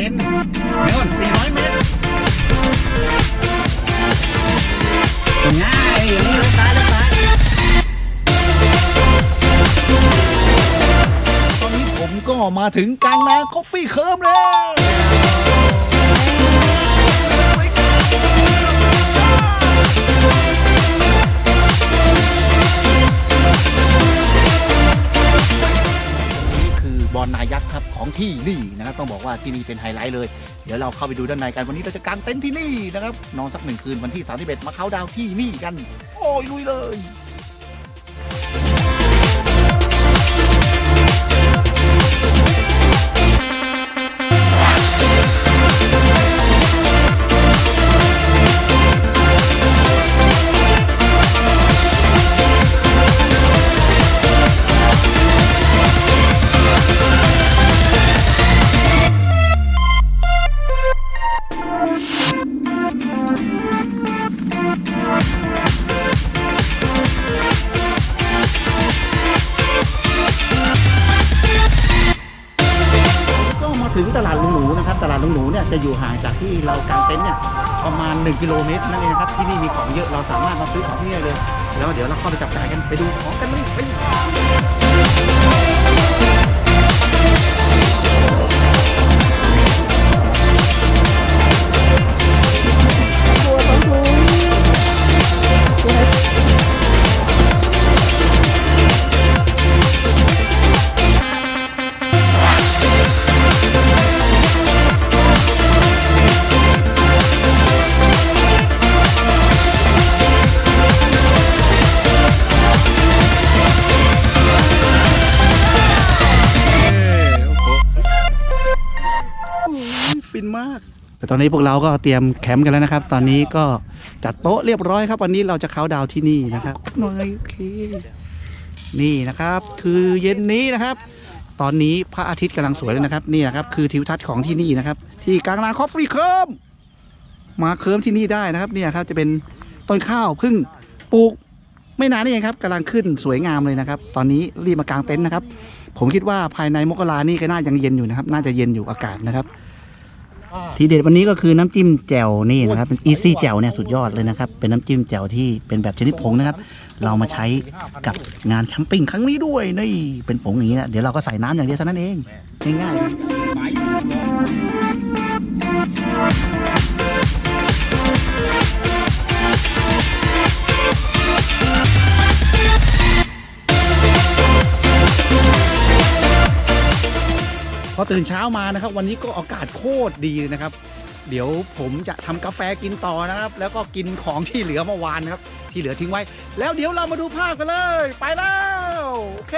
เป็นเนิน400 เมตรง่ายนี่เลยซ้ายเลยซ้ายตอนนี้ผมก็มาถึงกลางนาคอฟฟี่เคิร์มแล้ว ที่นี่นะครับต้องบอกว่าที่นี่เป็นไฮไลท์เลย เดี๋ยวเราเข้าไปดูด้านในกันวันนี้เราจะกางเต็นท์ที่นี่นะครับนอนสักหนึ่งคืนวันที่31มาเข้าดาวที่นี่กัน โอ้ยลุยเลย ก็มาถึงตลาดลุงหนูนะครับ ตลาดลุงหนูเนี่ยจะอยู่ห่างจากที่เรากางเต็นท์เนี่ยประมาณ 1 กิโลเมตรนั่นเองนะครับที่นี่มีของเยอะเราสามารถมาซื้อของที่นี่เลย แล้วเดี๋ยวเราเข้าไปจับจ่ายกันไปดูของกันเลยไป ฟินมาก แต่ตอนนี้พวกเราก็เตรียมแคมป์กันแล้วนะครับ ตอนนี้ก็จัดโต๊ะเรียบร้อยครับ วันนี้เราจะเขาน์ดาวน์ที่นี่นะครับหน่อยโอเคนี่นะครับ คือเย็นนี้นะครับ ตอนนี้พระอาทิตย์กำลังสวยเลยนะครับ นี่นะครับ คือทิวทัศน์ของที่นี่นะครับ ที่กลางนาคอฟฟี่เคิร์มมาเคิร์มที่นี่ได้นะครับ เนี่ยครับจะเป็นต้นข้าวเพึ่งปลูกไม่นานนี่เองครับกำลังขึ้นสวยงามเลยนะครับ ตอนนี้รีบมากางเต็นท์นะครับ ผมคิดว่าภายในมกรานี่ก็น่ายังเย็นอยู่นะครับ น่าจะเย็นอยู่อากาศนะครับ ทีเด็ดวันนี้ก็คือน้ำจิ้มแจ่วนี่นะครับเป็นอีซี่แจ่วเนี่ยสุดยอดเลยนะครับ เป็นน้ำจิ้มแจ่วที่เป็นแบบชนิดผงนะครับ เรามาใช้กับงานแคมปิ้งครั้งนี้ด้วยนี่เป็นผงอย่างนี้นะเดี๋ยวเราก็ใส่น้ำอย่างเดียวเท่านั้นเองง่ายๆ อตื่นเช้ามานะครับ วันนี้ก็อากาศโคตรดีเลยนะครับ เดี๋ยวผมจะทำกาแฟกินต่อนะครับ แล้วก็กินของที่เหลือเมื่อวานนะครับ ที่เหลือทิ้งไว้ แล้วเดี๋ยวเรามาดูภาพกันเลย ไปแล้ว โอเค